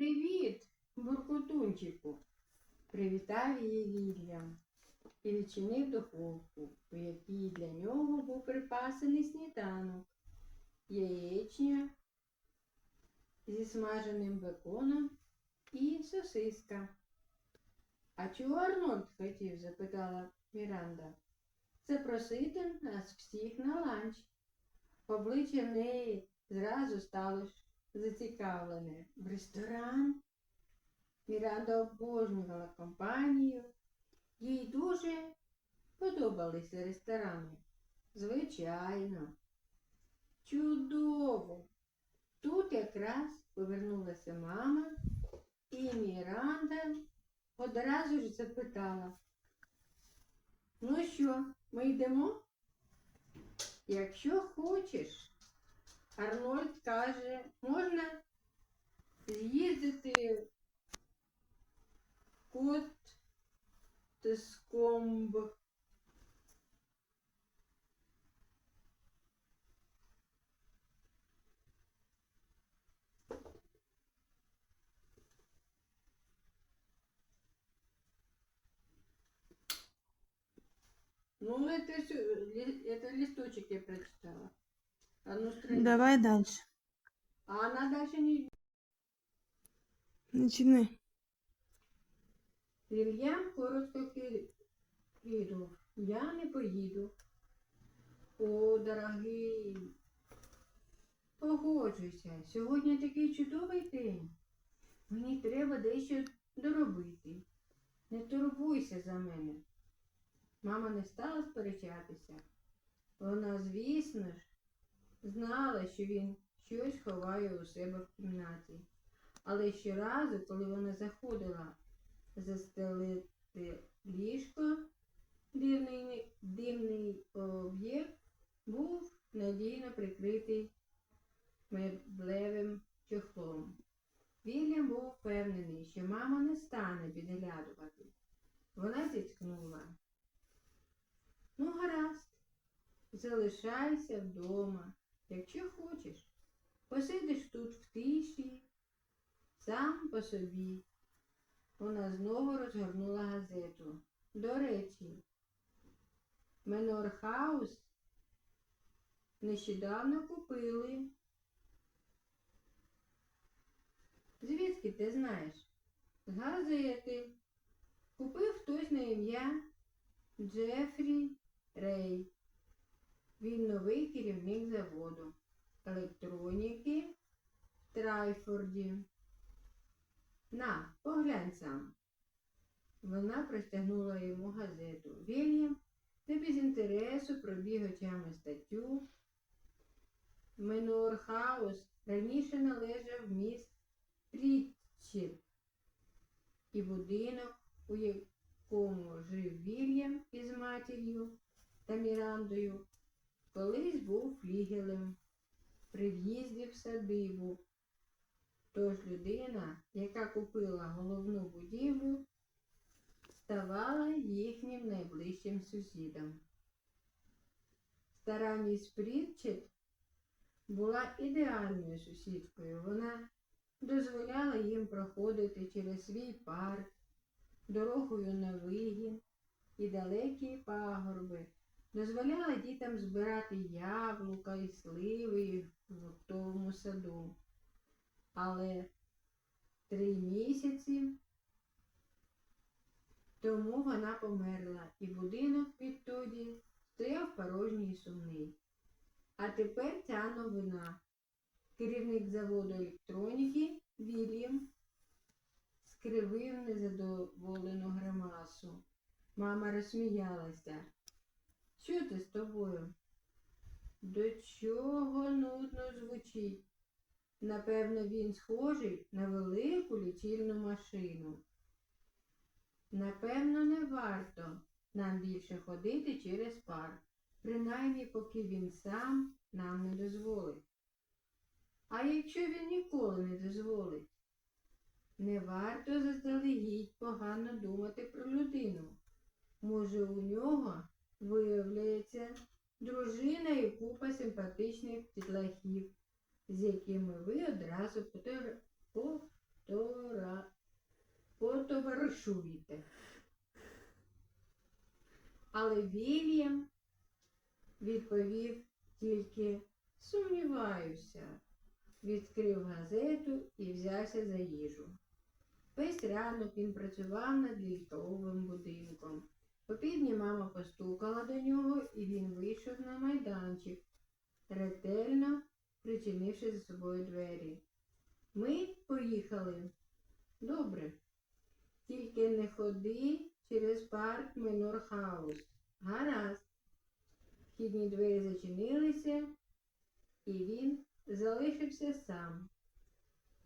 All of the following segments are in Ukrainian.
Привіт, буркутунчику. Привітав її Вільям і відчинив духовку, у якій для нього був припасений сніданок, яєчня зі смаженим беконом і сосиска. А чого Арнольд хотів? запитала Міранда. Запросити нас всіх на ланч. Обличчя в неї зразу стало зацікавлене. В ресторан. Міранда обожнювала компанію. Їй дуже подобалися ресторани. Звичайно. Чудово. Тут якраз повернулася мама, і Міранда одразу ж запитала. Ну що, ми йдемо? Якщо хочеш, Арнольд каже, можна з'їздити в кот скомб. Ну, это, ли- это листочек я прочитала. Давай дальше. А она дальше не... Начинай. Вільям коротко ки- кинув. Я не поїду. О, дорогий. Погоджуйся. Сьогодні такий чудовий день. Мені треба дещо доробити. Не турбуйся за мене. Мама не стала сперечатися. Вона, звісно ж, знала, що він щось ховає у себе в кімнаті. Але щоразу, коли вона заходила застелити ліжко, дивний, дивний об'єкт був надійно прикритий меблевим чохлом. Вільям був впевнений, що мама не стане підглядувати. Вона зітхнула. Ну, гаразд, залишайся вдома, якщо хочеш. Посидиш тут в тиші, сам по собі. Вона знову розгорнула газету. До речі, Менорхаус нещодавно купили. Звідки ти знаєш? З газети. Купив хтось на ім'я Джефрі Рей. Він новий керівник заводу електроніки в Трайфорді. На, поглянь сам. Вона простягнула йому газету. Вільям не без інтересу пробіг очами статтю. Менуорхаус раніше належав міс Прітчет і будинок, у якому жив Вільям із матір'ю та Мірандою, колись був флігелем при в'їзді в садибу. Тож людина, яка купила головну будівлю, ставала їхнім найближчим сусідом. Стара міс Прітчет була ідеальною сусідкою. Вона дозволяла їм проходити через свій парк, дорогою на вигін і далекі пагорби, дозволяла дітям збирати яблука і сливи в фруктовому саду. Але три місяці тому вона померла, і будинок відтоді стояв порожній і сумний. А тепер ця новина. Керівник заводу електроніки Вільям скривив незадоволену гримасу. Мама розсміялася. Що ти з тобою? До чого нудно звучить? Напевно, він схожий на велику лічильну машину. Напевно, не варто нам більше ходити через парк, принаймні поки він сам нам не дозволить. А якщо він ніколи не дозволить? Не варто заздалегідь погано думати про людину. Може, у нього виявляється дружина і купа симпатичних дітлахів, з якими ви одразу потор- потора... потоваришуєте. Але Вільям відповів тільки сумніваюся, відкрив газету і взявся за їжу. Весь ранок він працював над літовим. Попівдні мама постукала до нього, і він вийшов на майданчик, ретельно причинивши за собою двері. Ми поїхали. Добре. Тільки не ходи через парк Менорхаус. Гаразд. Вхідні двері зачинилися, і він залишився сам.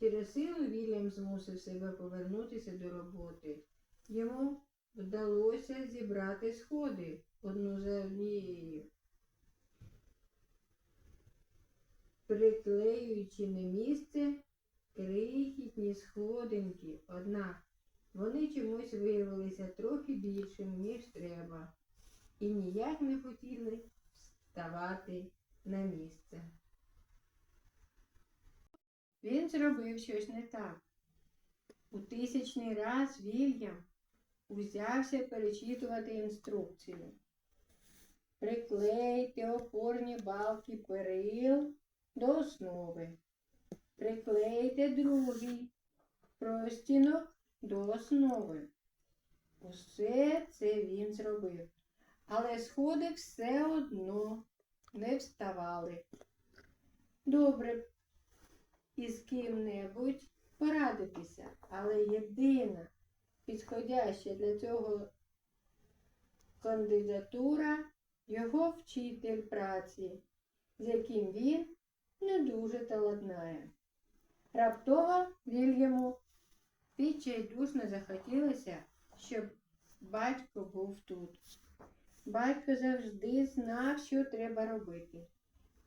Через силу Вільям змусив себе повернутися до роботи. Йому вдалося зібрати сходи одну за однією. Приклеюючи на місце крихітні сходинки, однак вони чомусь виявилися трохи більшими, ніж треба, і ніяк не хотіли вставати на місце. Він зробив щось не так. У тисячний раз Вільям узявся перечитувати інструкцію. Приклейте опорні балки перил до основи. Приклейте другий простінок до основи. Усе це він зробив. Але сходи все одно не вставали. Добре, із ким-небудь порадитися, але єдина підходяща для цього кандидатура його вчитель праці, з яким він не дуже таладнає. Раптово Вільяму відчайдушно захотілося, щоб батько був тут. Батько завжди знав, що треба робити.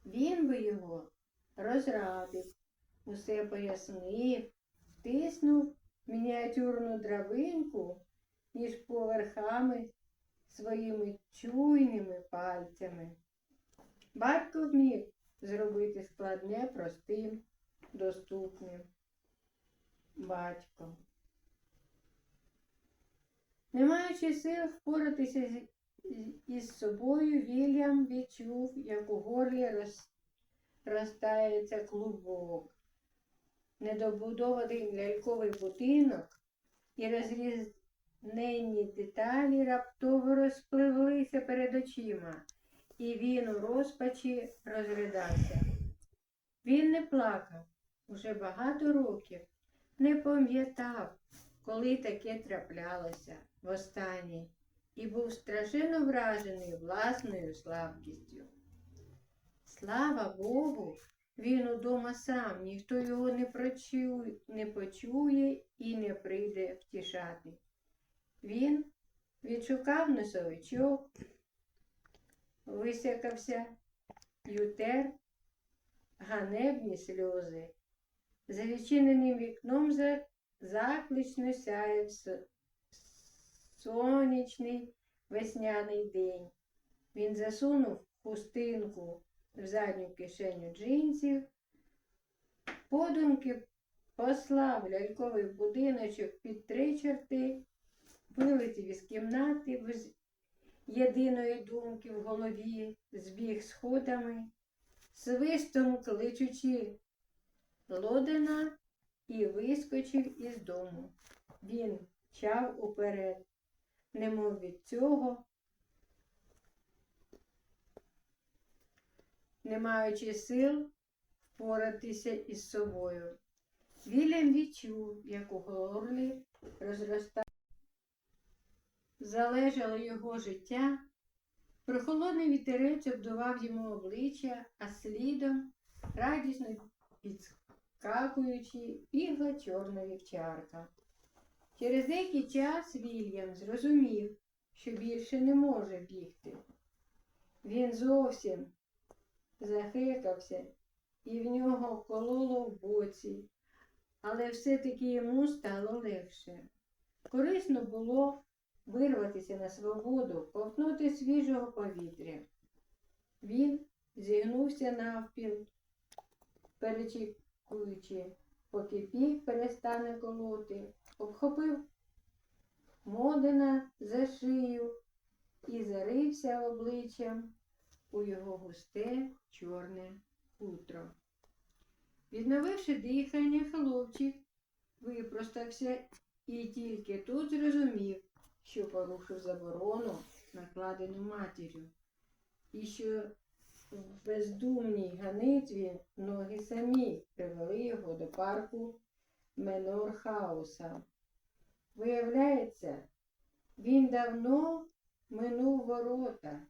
Він би його розрадив, усе пояснив, втиснув мініатюрну драбинку між поверхами своїми чуйними пальцями. Батько вмів зробити складне простим, доступним. Батько. Не маючи сил впоратися з- із собою, Вільям відчув, як у горлі роз, розтається клубок. Недобудований ляльковий будинок і розрізнені деталі раптово розпливлися перед очима, і він у розпачі розридався. Він не плакав уже багато років, не пам'ятав, коли таке траплялося востаннє, і був страшенно вражений власною слабкістю. Слава Богу, він удома сам, ніхто його не, прочує, не почує і не прийде втішати. Він відшукав носовичок, висякався й утер ганебні сльози. За відчиненим вікном за- заклично сяяв с- сонячний весняний день. Він засунув хустинку в задню кишеню джинсів, подумки послав ляльковий будиночок під три чорти, вилетів із кімнати без єдиної думки в голові, збіг сходами, свистом кличучи Лодина і вискочив із дому. Він чав уперед, немов від цього, не маючи сил впоратися із собою. Вільям відчув, як у горлі розростає. Залежало його життя. Прохолодний вітерець обдував йому обличчя, а слідом, радісно підскакуючи, бігла чорна вівчарка. Через деякий час Вільям зрозумів, що більше не може бігти. Він зовсім захикався, і в нього кололо в боці, але все-таки йому стало легше. Корисно було вирватися на свободу, ковтнути свіжого повітря. Він зігнувся навпіл, перечікуючи поки пік перестане колоти, обхопив Модена за шию і зарився обличчям у його густе чорне хутро. Відновивши дихання, хлопчик випростався і тільки тут зрозумів, що порушив заборону, накладену матір'ю, і що в бездумній ганитві ноги самі привели його до парку Менорхауса. Виявляється, він давно минув ворота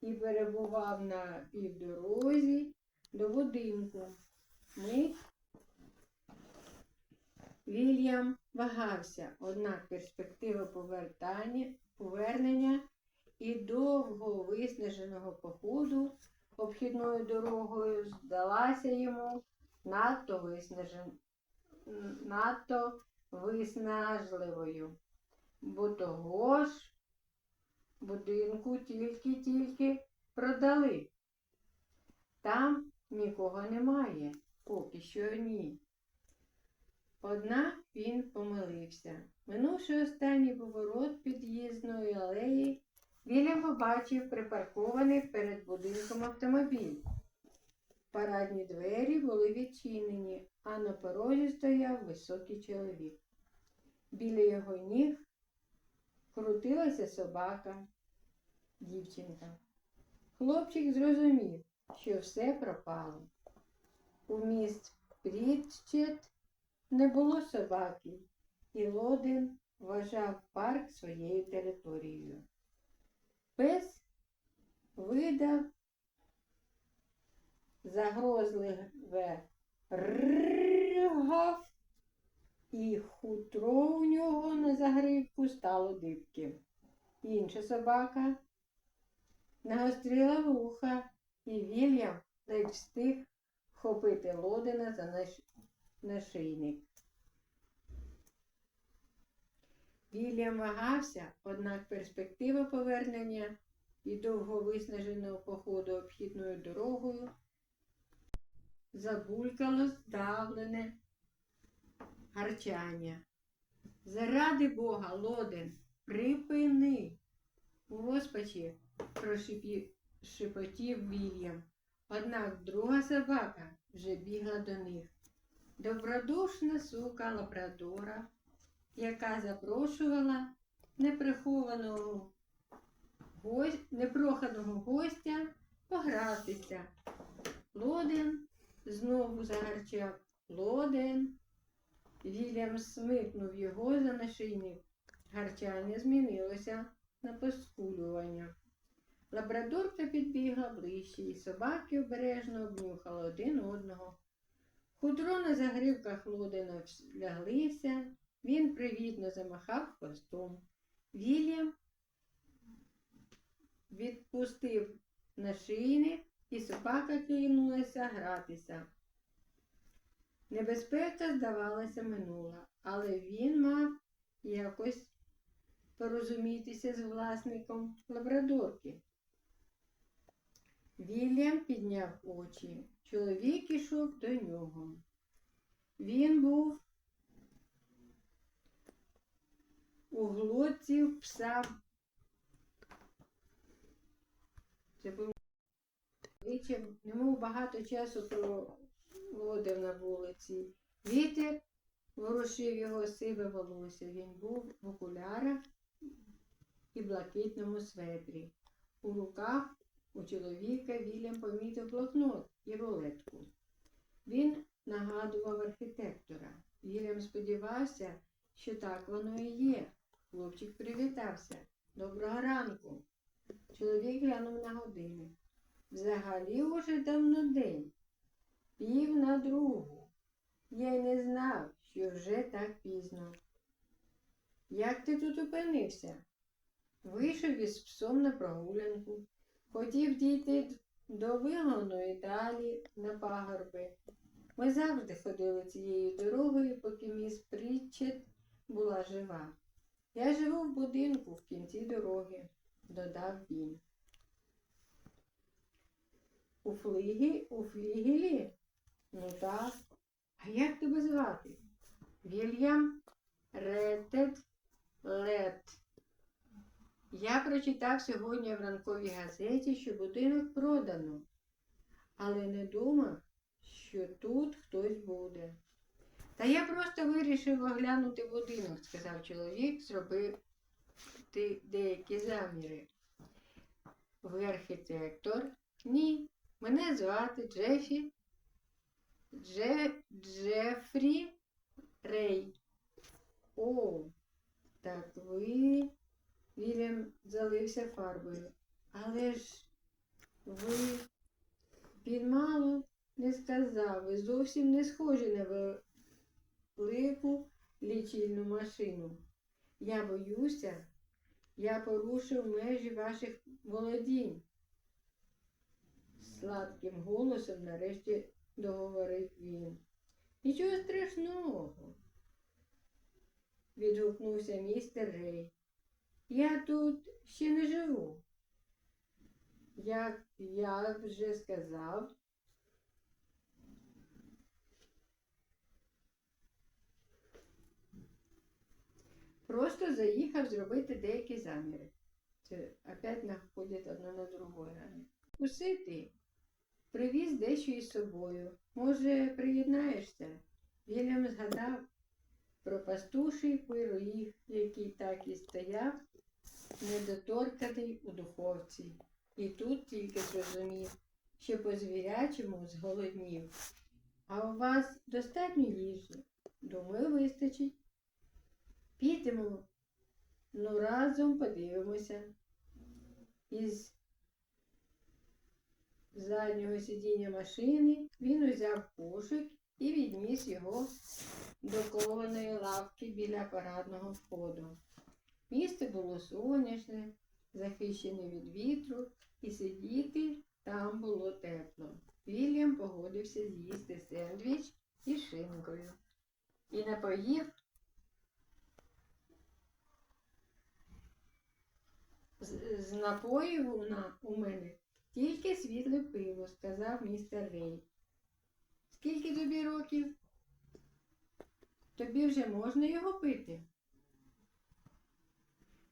і перебував на півдорозі до будинку. Мить Вільям вагався, однак перспектива повертання, повернення і довго виснаженого походу обхідною дорогою здалася йому надто виснажен... надто виснажливою, бо того ж будинку тільки-тільки продали. Там нікого немає, поки що ні. Однак він помилився. Минувши останній поворот під'їзної алеї, Вільям побачив припаркований перед будинком автомобіль. Парадні двері були відчинені, а на порозі стояв високий чоловік. Біля його ніг крутилася собака, дівчинка. Хлопчик зрозумів, що все пропало. У міст Прітчет не було собаки, і Лодин вважав парк своєю територією. Пес видав загрозливе ргав, і хутро у нього на загривку стало дибки. Інша собака нагострила вуха, і Вільям ледь встиг вхопити Лодина за наш... нашийник. Вільям вагався, однак перспектива повернення і довго виснаженого походу обхідною дорогою забулькало здавлене гарчання. Заради Бога, Лоден, припини. У розпачі прошипів шепотів Вільям. Однак друга собака вже бігла до них. Добродушна сука лабрадора, яка запрошувала неприхованого гостя, непроханого гостя погратися. Лоден знову загарчав. Лоден. Вільям смикнув його за нашийник. Гарчання змінилося на поскулювання. Лабрадорка підбігла ближче, і собаки обережно обнюхали один одного. Хутро на загривках Лодена ляглися, він привітно замахав хвостом. Вільям відпустив нашийник, і собака кинулася гратися. Небезпека, здавалося, минула, але він мав якось порозумітися з власником лабрадорки. Вільям підняв очі. Чоловік ішов до нього. Він був у глотці пса. Це був немов багато часу проводив на вулиці. Вітер ворушив його сиве волосся. Він був в окулярах і блакитному светрі. У руках у чоловіка Вільям помітив блокнот і рулетку. Він нагадував архітектора. Вільям сподівався, що так воно і є. Хлопчик привітався. Доброго ранку. Чоловік глянув на годинник. Взагалі уже давно день, пів на другу. Я й не знав, що вже так пізно. Як ти тут опинився? Вийшов із псом на прогулянку. Хотів дійти до вигону і далі на пагорби. Ми завжди ходили цією дорогою, поки міс Прітчет була жива. Я живу в будинку в кінці дороги, додав він. У флигі, у флігелі? Ну так. А як тебе звати? Вільям Ретет Лет. Я прочитав сьогодні в ранковій газеті, що будинок продано, але не думав, що тут хтось буде. Та я просто вирішив оглянути будинок, сказав чоловік, зробив деякі заміри. Ви архітектор? Ні. Мене звати Джефі. Дже... Джефрі Рей. О, так ви. Вільям залився фарбою. Але ж ви він мало не сказав, ви зовсім не схожі на велику лічильну машину. Я боюся, я порушив межі ваших володінь. Сладким голосом нарешті договорив він. Нічого страшного. Відгукнувся містер Рей. Я тут ще не живу. Як я вже сказав, просто заїхав зробити деякі заміри. Це опять находять одне на друге. Уси ти привіз дещо із собою. Може, приєднаєшся? Вільям згадав про пастуший пиріг, який так і стояв, недоторканий у духовці. І тут тільки зрозумів, що по звірячому зголоднів. А у вас достатньо їжі? Думаю, вистачить. Підемо. Ну, разом подивимося. Із заднього сидіння машини він узяв кошик і відніс його до кованої лавки біля парадного входу. Місце було сонячне, захищене від вітру, і сидіти там було тепло. Вільям погодився з'їсти сендвіч із шинкою і напоїв з, з напоїв у, на, у мене тільки світле пиво, сказав містер Рей. Скільки тобі років? Тобі вже можна його пити?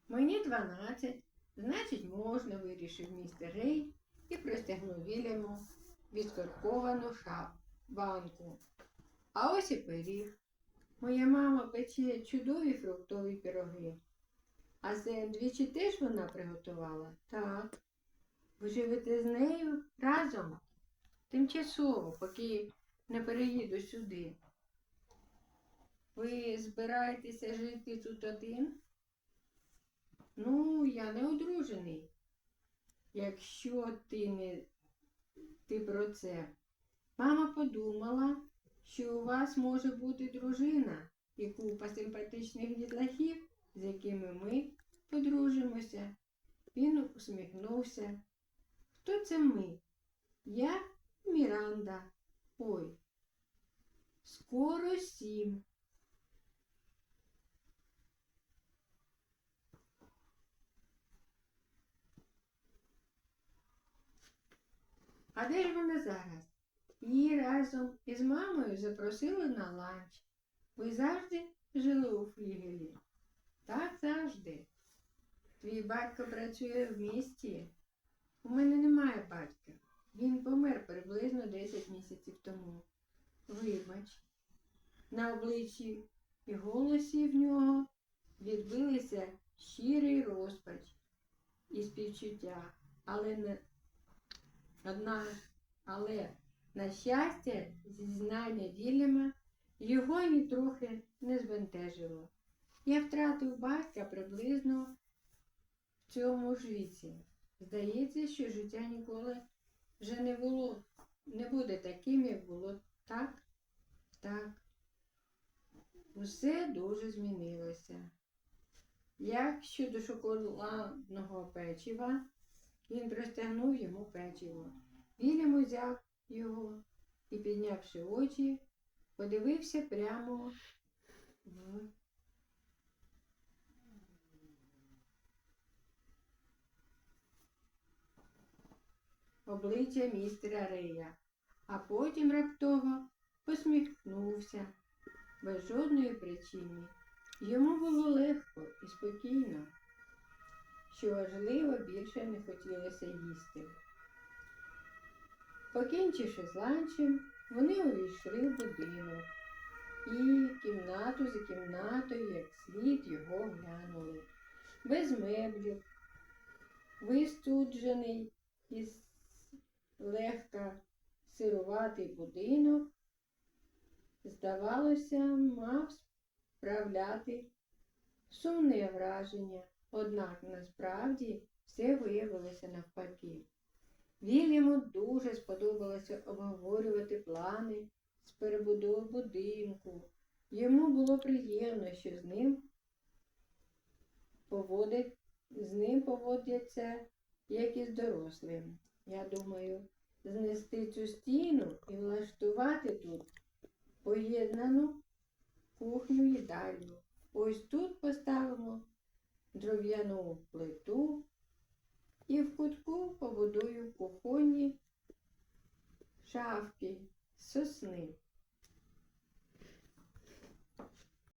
Мені дванадцять, значить, можна, вирішив містер Рей і простягнув Вільяму відкорковану банку. А ось і пиріг. Моя мама пече чудові фруктові пироги. А сендвічі теж вона приготувала? Так. Ви живете з нею разом? Тимчасово, поки не переїду сюди. Ви збираєтеся жити тут один? Ну, я не одружений. Якщо ти не ти про це. Мама подумала, що у вас може бути дружина і купа симпатичних дітлахів, з якими ми подружимося. Він усміхнувся. Хто це ми? Я Міранда. Ой. Скоро сім. А де ж вона зараз? Її разом із мамою запросили на ланч. Ви завжди жили у флігелі? Так завжди. Твій батько працює в місті. У мене немає батька. Він помер приблизно 10 місяців тому. Вибач. На обличчі і голосі в нього відбилися щирий розпач і співчуття, але не одна, але, на щастя, зізнання Вільяма його нітрохи не збентежило. Я втратив батька приблизно в цьому ж віці. Здається, що життя ніколи вже не було, не буде таким, як було так, так. Усе дуже змінилося. Як щодо шоколадного печива, він простягнув йому печиво. Вільям узяв його і, піднявши очі, подивився прямо в обличчя містера Рея, а потім раптово посміхнувся без жодної причини. Йому було легко і спокійно. Що важливо, більше не хотілося їсти. Покінчивши з ланчем, вони увійшли в будинок і кімнату за кімнатою, як слід його глянули. Без меблів, вистуджений і с- легка сируватий будинок, здавалося, мав справляти сумне враження, однак насправді все виявилося навпаки. Вільяму дуже сподобалося обговорювати плани з перебудови будинку. Йому було приємно, що з ним поводять, з ним поводяться, як і з дорослим. Я думаю, знести цю стіну і влаштувати тут поєднану кухню їдальню. Ось тут поставимо дров'яну плиту і в кутку побудую кухонні шафки сосни.